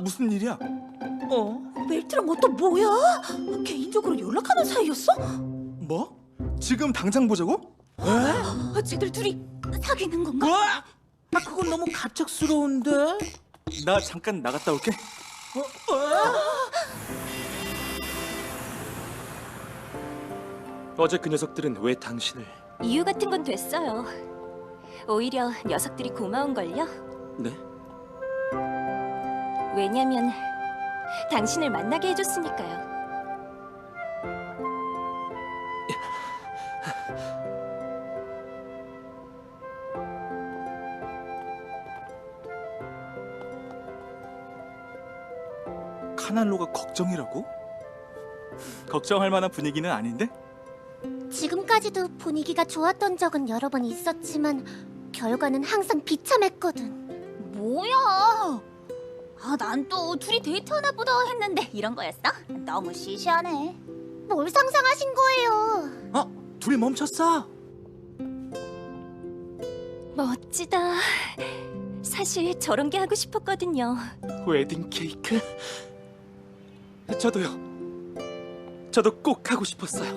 무슨 일이야? 어? 멜트랑 어또 뭐야? 개인적으로 연락하는 사이였어? 뭐? 지금 당장 보자고? 아, 쟤들 둘이 사귀는 건가? 뭐? 아 그건 너무 갑작스러운데. 나 잠깐 나갔다 올게. 어제 그 녀석들은 왜 당신을 이유 같은 건 됐어요. 오히려 녀석들이 고마운 걸요. 네? 왜냐면 당신을 만나게 해줬으니까요. 카날로가 걱정이라고? 걱정할 만한 분위기는 아닌데? 지금까지도 분위기가 좋았던 적은 여러 번 있었지만 결과는 항상 비참했거든. 뭐야? 아, 난 또 둘이 데이트하나 보다 했는데 이런 거였어? 너무 시시하네. 뭘 상상하신 거예요? 어? 둘이 멈췄어. 멋지다. 사실 저런 게 하고 싶었거든요. 웨딩 케이크? 저도요. 저도 꼭 하고 싶었어요.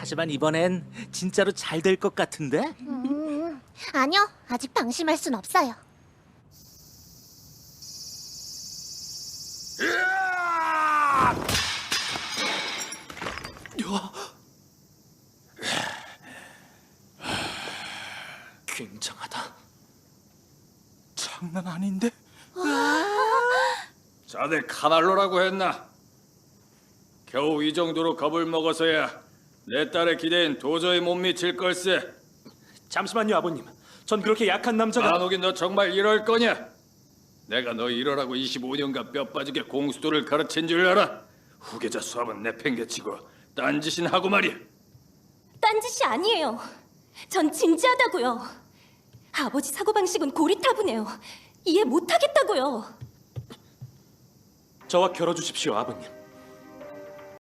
하지만 이번엔 진짜로 잘 될 것 같은데. 음, 아니요, 아직 방심할 순 없어요. 굉장하다. 장난 아닌데? 자네 카날로라고 했나? 겨우 이 정도로 겁을 먹어서야 내 딸의 기대엔 도저히 못 미칠 걸세. 잠시만요, 아버님. 전 그렇게 약한 남자가 만옥이 너 정말 이럴 거냐? 내가 너 이러라고 25년간 뼈 빠지게 공수도를 가르친 줄 알아? 후계자 수업은 내팽개치고 딴짓이나 하고 말이야. 딴짓이 아니에요. 전 진지하다고요. 아버지 사고방식은 고리타분해요. 이해 못하겠다고요. 저와 결혼 주십시오, 아버님.